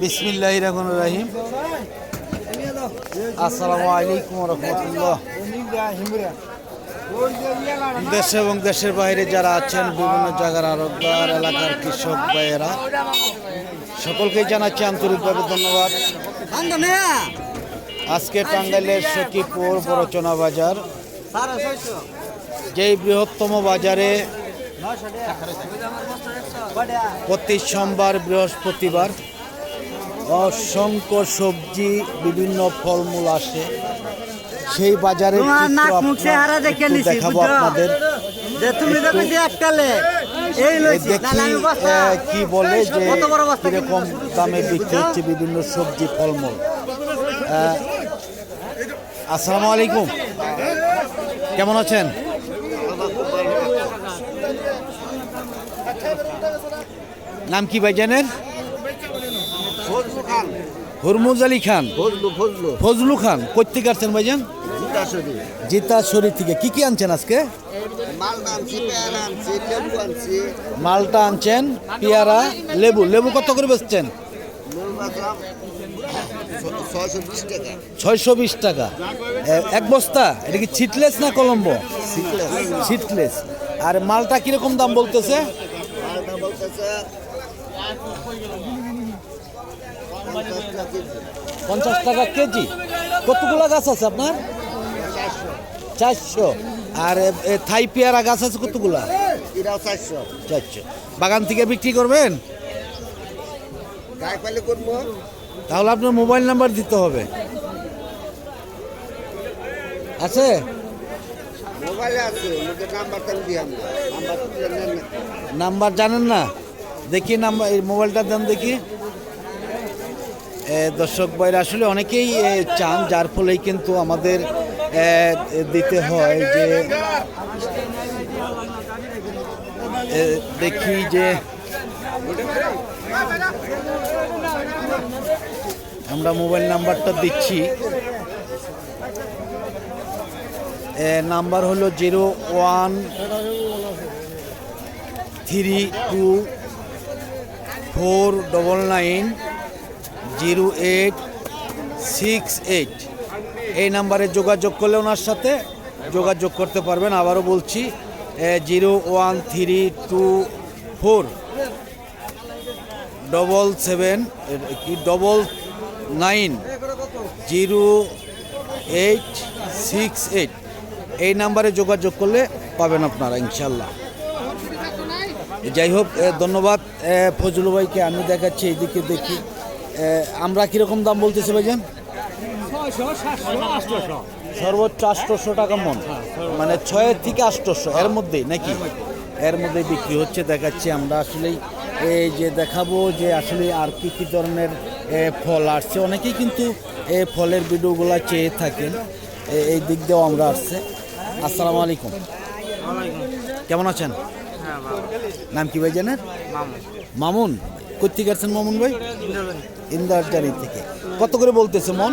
বিসমিল্লাহ রহমান রাহিম। আসসালামু আলাইকুম রহমতুল্লাহ। দেশ এবং দেশের বাইরে যারা আছেন, বিভিন্ন জায়গার আরবদার, এলাকার কৃষক ভাইয়েরা, সকলকেই জানাচ্ছি আন্তরিকভাবে ধন্যবাদ। আজকে টাঙ্গাইলের সখীপুর বড়চনা বাজার, যেই বৃহত্তম বাজারে প্রতি সোমবার বৃহস্পতিবার অসংখ্য সবজি বিভিন্ন ফলমূল আসে। সেই বাজারে দেখাবো আপনাদের। দেখি কি বলে যে কীরকম দামে বিক্রি হচ্ছে বিভিন্ন সবজি ফলমূল। আসসালামু আলাইকুম। কেমন আছেন? নাম কি ভাইজানের? হুরমুজ আলী খান? ফজলু খান কোথেকে আসছেন ভাইজান? জিতাসরি জিতাশরী থেকে। কি কি আনছেন আজকে? মালটা আনছেন পেয়ারা লেবু। লেবু কত করে বেচছেন? ছয়শো বিশ টাকা। এক বস্তা? এটা কি ছিটলেস না কলম্বো? ছিটলেস। আর মালটা কীরকম দাম বলতেছে? পঞ্চাশ টাকা কেজি। কতগুলো গাছ আছে আপনার? চারশো। আর থাই পেয়ারা গাছ আছে কতগুলো? চারশো। চারশো। বাগান থেকে বিক্রি করবেন? করব। তাহলে আপনার মোবাইল নাম্বার দিতে হবে। আছে? নাম্বার জানেন না? দেখি নাম্বার, এই মোবাইলটা দেন দেখি। দর্শক ভাইরা, আসলে অনেকেই চান, যার ফলেই কিন্তু আমাদের দিতে হয় যে দেখি যে, আমরা মোবাইল নাম্বারটা দিচ্ছি এ, নাম্বার হলো zero one three two four double nine zero eight six eight. এই নাম্বারে যোগাযোগ করলে ওনার সাথে যোগাযোগ করতে পারবেন। আবারও বলছি zero one three two four double seven কি, double nine zero eight six eight. এই নাম্বারে যোগাযোগ করলে পাবেন আপনারা ইনশাল্লাহ যাই হোক ধন্যবাদ। ফজলু ভাইকে আমি দেখাচ্ছি এইদিকে দেখি। আমরা কীরকম দাম বলতেছি ভাইজান? সর্বোচ্চ আটশোশো টাকা মন। মানে ছয়ের থেকে আটশোশো এর মধ্যেই নাকি? এর মধ্যে বিক্রি হচ্ছে, দেখাচ্ছি আমরা আসলেই। এই যে দেখাবো যে আসলে আর কি কি ধরনের ফল আসছে। অনেকেই কিন্তু এই ফলের ভিডিওগুলো চেয়ে থাকেন। এই দিক দিয়েও আমরা আসছে। আসসালামু আলাইকুম। কেমন আছেন? নাম কি ভাই জানেন? মামুন। কোথেকে আসছেন মামুন ভাই? ইন্দারজারি থেকে। কত করে বলতেছে মন?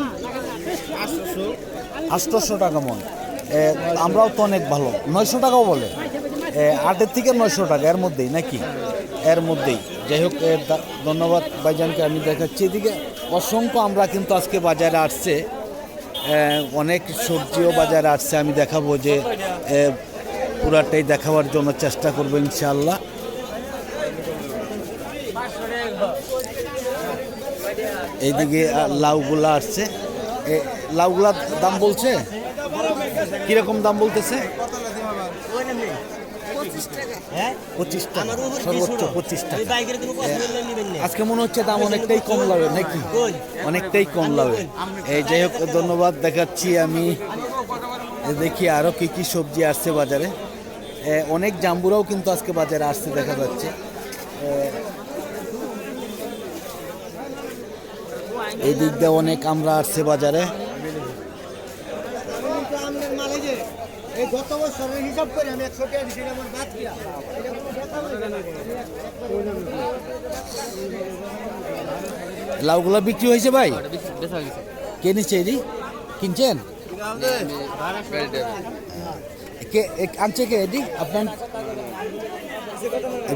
আটশোশো টাকা মন। আমরাও তো অনেক ভালো। নয়শো টাকাও বলে। আটের থেকে নয়শো টাকা, এর মধ্যেই নাকি? এর মধ্যেই। যাই হোক ধন্যবাদ ভাইজানকে আমি দেখাচ্ছি। এদিকে অসংখ্য আমরা কিন্তু আজকে বাজারে আসছে। অনেক সবজিও বাজারে আসছে। আমি দেখাবো যে পুরাটাই দেখাবার জন্য চেষ্টা করব ইনশাআল্লাহ। এইদিকে লাউগুলা আসছে। লাউগুলার দাম বলছে? কীরকম দাম বলতেছে? পঁচিশ টাকা। সর্বোচ্চ পঁচিশ টাকা। আজকে মনে হচ্ছে দাম অনেকটাই কম লাগবে নাকি? অনেকটাই কম লাগবে এই যাই হোক ধন্যবাদ দেখাচ্ছি আমি। দেখি আরও কি কি সবজি আসছে বাজারে। অনেক জাম্বুরাও কিন্তু আজকে বাজারে আসছে দেখা যাচ্ছে। এই দিক দিয়ে অনেক আমরা আসছে বাজারে। এই গত বছরের হিসাব করে আমি একশো টাকা দিচ্ছি আমার বাদ লাউগুলা বিক্রি হয়েছে ভাই? কে নিচ্ছে এদি কিনছেন? কে আনছে কে এদি আপনার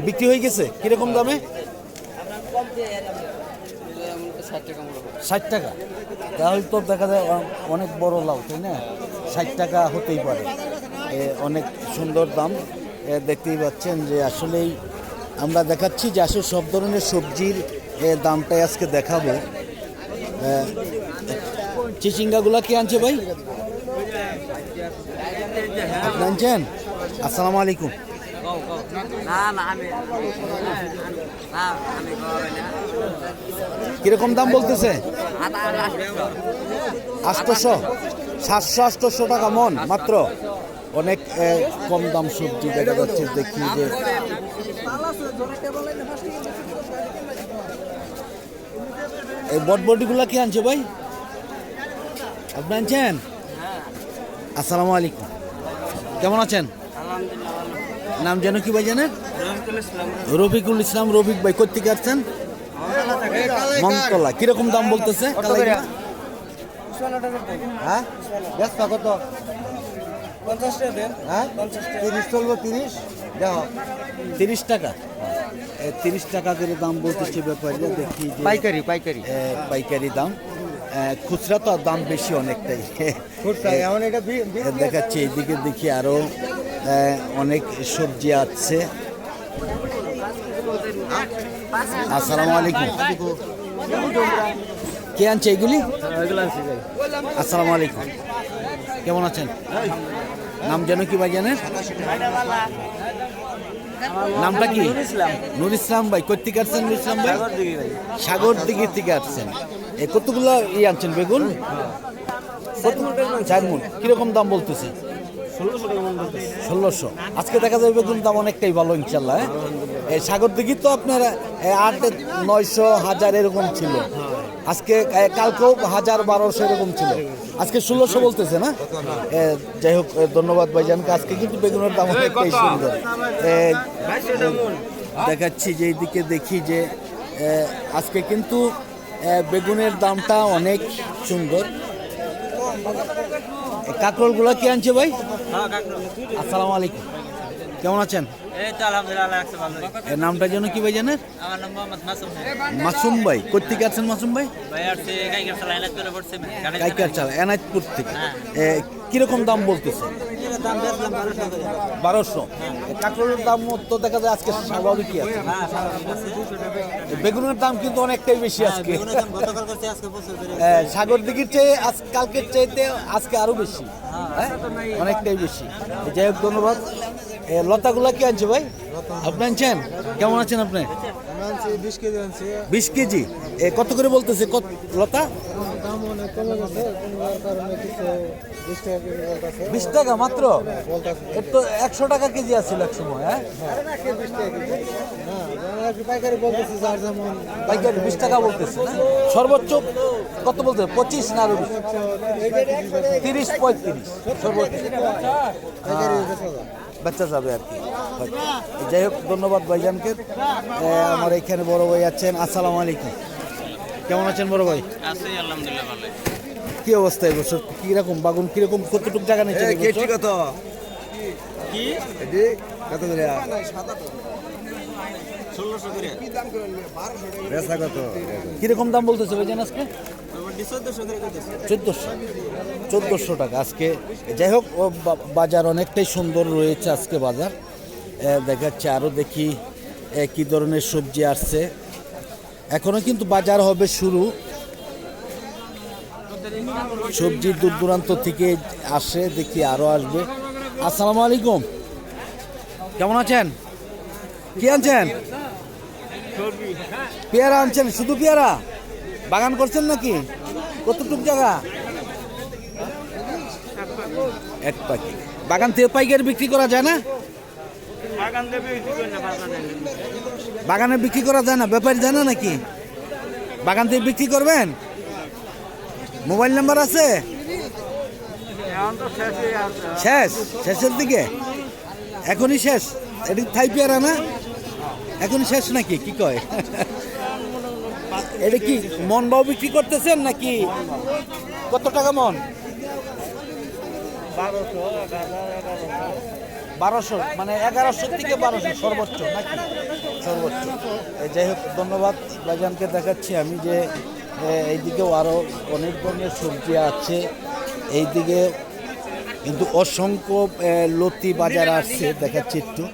বিক্রি হয়ে গেছে? কীরকম দামে? ষাট টাকা তাহলে তো দেখা যায় অনেক বড় লাউ তাই না? ষাট টাকা হতেই পারে। অনেক সুন্দর দাম দেখতেই পাচ্ছেন যে আসলেই আমরা দেখাচ্ছি যে আসলে সব ধরনের সবজির দামটাই আজকে দেখাবো। চিচিঙ্গাগুলা কি আনছে ভাই? আপনি আনছেন? আসসালামু আলাইকুম। কীরকম দাম বলতেছে? আদা আটশোশো সাতশো আটশোশো টাকা মন, মাত্র। অনেক কম দাম সবজি দেখা যাচ্ছে দেখি যে এই বটবটিগুলো কি আনছে ভাই? আপনি আনছেন? আসসালামু আলাইকুম। কেমন আছেন? নাম যেন কি ভাই জানেন? রফিকুল ইসলাম রফিক ভাই কোথেকে আসছেন? মনতলা কীরকম দাম বলতেছে? হ্যাঁ? কত? হ্যাঁ? তিরিশ চলবো তিরিশ? দেখো তিরিশ টাকা। তিরিশ টাকা করে দাম বলতেছে ব্যাপারীরা দেখি পাইকারি পাইকারি। পাইকারি দাম। খুচরা তো আর দাম বেশি অনেকটাই। দেখাচ্ছি এইদিকে দেখি আরও এ, অনেক সবজি আছে। আসসালামু আলাইকুম। কে আনছে এগুলি? আসসালামু আলাইকুম। কেমন আছেন? নাম যেন কি ভাই জানেন? নামটা কি? নুর ইসলাম। ভাই কোথেকে আসছেন নুর ইসলাম ভাই? সাগর দিকে থেকে আসছেন। এ কতগুলো ই আনছেন বেগুন? কত- চার মন কীরকম দাম বলতেছে? ষোলোশো। আজকে দেখা যাবে বেগুন দাম অনেকটাই ভালো ইনশাল্লাহ হ্যাঁ? এই সাগর দিঘি তো আপনার আট নয়শো হাজার এরকম ছিল। আজকে কালকেও হাজার বারোশো এরকম ছিল। আজকে ষোলোশো বলতেছে না? যাই হোক ধন্যবাদ ভাইজানকে। আজকে কিন্তু বেগুনের দাম অনেকটাই সুন্দর। দেখাচ্ছি যে এইদিকে দেখি যে আজকে কিন্তু বেগুনের দামটা অনেক সুন্দর। কাকরগুলো কি আনছে ভাই? আসসালামু আলাইকুম। কেমন আছেন? এর নামটা যেন কি ভাই জানেন? আমার নাম মোহাম্মদ মাসুম মাসুম ভাই কোথেকে আছেন মাসুম ভাই? কাইকার চাল এনায়তপুর থেকে। কীরকম দাম বলতেছে? বারোশো কাঁকড়ের দাম তো দেখা যায় আজকে স্বাভাবিকই আছে। বেগুনের দাম কিন্তু অনেকটাই বেশি আজকে। করছে আজকে সাগর দিঘির চেয়ে আজ কালকের চাইতে আজকে আরও বেশি। হ্যাঁ? অনেকটাই বেশি। যাই হোক ধন্যবাদ। লতাগুলা কি আনছে ভাই? আপনি আনছেন? কেমন আছেন আপনি? বিশ কেজি কত করে বলতেছে? লতা? বিশ টাকা মাত্র? এর তো একশো টাকা কেজি আছিল এক সময় হ্যাঁ? হ্যাঁ পাইকারি বিশ টাকা বলতেছে? সর্বোচ্চ কত বলতে? পঁচিশ না তিরিশ পঁয়ত্রিশ সর্বোচ্চ। বাচ্চা যাবে আর কি। যাই হোক ধন্যবাদ ভাইজানকে। আমার এখানে বড় ভাই আছেন আসসালামু আলাইকুম। কেমন আছেন বড় ভাই? আছে আলহামদুলিল্লাহ ভালো। কি অবস্থা এবছর কীরকম বাগুন কীরকম কতটুকু জায়গা নিচ্ছে এবছর? কত? কি? এটি কত করে? ষোলোশো করে কীরকম দাম বলতেছে ভাইজান আজকে? চোদ্দশো চোদ্দোশো। টাকা আজকে। যাই হোক ও বা- বাজার অনেকটাই সুন্দর রয়েছে আজকে বাজার। দেখাচ্ছে আরও দেখি এ, কি ধরনের সবজি আসছে। এখনও কিন্তু বাজার হবে শুরু। সবজি দূর দূরান্ত থেকে আসে দেখি আরও আসবে। আসসালামু আলাইকুম। কেমন আছেন? কি আনছেন? পেয়ারা আনছেন শুধু পেয়ারা? বাগান করছেন নাকি? কতটুক জায়গা? এক পাখি। বাগান থেকে পাইকারি বিক্রি করা যায় না? বাগানে বিক্রি করা যায় না? ব্যাপারী জানে নাকি? বাগান থেকে বিক্রি করবেন? মোবাইল নাম্বার আছে? শেষ? শেষের দিকে? এখনই শেষ? এটি থাই পেয়ারা না? এখনই শেষ নাকি? কি কয়? এটা কি মন বাও বিক্রি করতেছেন নাকি কত টাকা মন? বারোশো মানে এগারোশো থেকে বারোশো, সর্বোচ্চ নাকি? সর্বোচ্চ। যাই হোক, ধন্যবাদ ভাইজানকে দেখাচ্ছি আমি যে এইদিকেও আরও অনেক ধরনের সবজি আছে। এইদিকে কিন্তু অসংখ্য লতি বাজার আসছে দেখাচ্ছি একটু।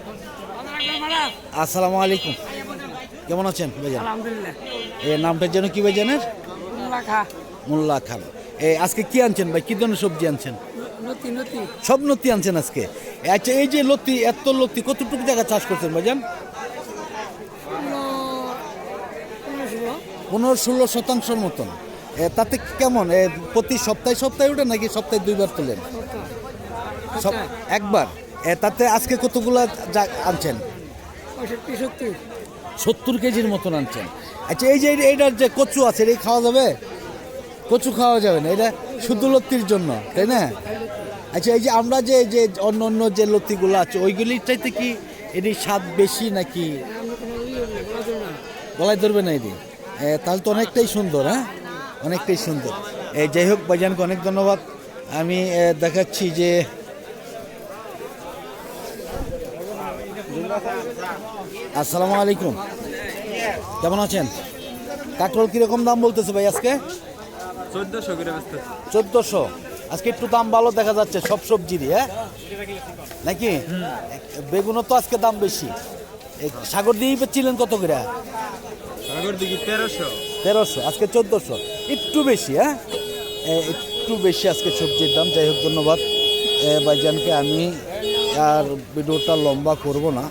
আসসালামু আলাইকুম। কেমন আছেন ভাইজান? আলহামদুলিল্লাহ। এ নামটা যেন কি ভাইজানের লাখা মোল্লা খান। এ আজকে কি আনছেন ভাই? কি ধরনের সবজি আনছেন? নতি নতি সব লতি আনছেন আজকে? আচ্ছা এই যে লতি এত লতি কতটুকু জায়গা চাষ করছেন ভাইজান পনেরো ষোলো শতাংশের মতন। এ, তাতে কেমন? প্রতি সপ্তাহে সপ্তাহে ওঠে নাকি সপ্তাহে দুইবার তোলেন? সব একবার। এ, তাতে আজকে কতগুলা আনছেন? সত্তর কেজির মতন আনছেন। আচ্ছা এই যে এই- এইটার যে কচু আছে, এটা খাওয়া যাবে? কচু খাওয়া যাবে না, এটা শুধু লত্তির জন্য, তাই না? আচ্ছা এই যে আমরা যে যে অন্য অন্য যে লত্তিগুলো আছে, ওইগুলির চাইতে কি এটি স্বাদ বেশি নাকি? গলায় ধরবে না এটি? তাহলে তো অনেকটাই সুন্দর হ্যাঁ? অনেকটাই সুন্দর। এই যাই হোক, ভাইজানকে অনেক ধন্যবাদ। আমি দেখাচ্ছি যে আসসালামু আলাইকুম। কেমন আছেন? কাকরোল কীরকম দাম বলতেছে ভাই আজকে? চোদ্দশো করে চোদ্দশো। আজকে একটু দাম ভালো দেখা যাচ্ছে সব সবজিরই হ্যাঁ? নাকি? বেগুনও তো আজকে দাম বেশি। সাগর দিয়েই পেয়েছিলেন কত করে? সাগর দিকে তেরোশো। তেরোশো আজকে চোদ্দোশো। একটু বেশি হ্যাঁ? একটু বেশি আজকে সবজির দাম। যাই হোক ধন্যবাদ। ভাইজানকে আমি আর ভিডিওটা লম্বা করব না।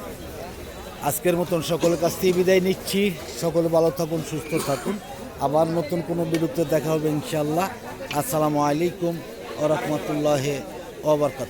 আজকের মতন সকলের কাছ থেকে বিদায় নিচ্ছি। সকলে ভালো থাকুন, সুস্থ থাকুন। আবার নতুন কোনো বিরুদ্ধে দেখা হবে ইনশাল্লাহ আসসালামু আলাইকুম ও রহমতুল্লাহ ওবরকাত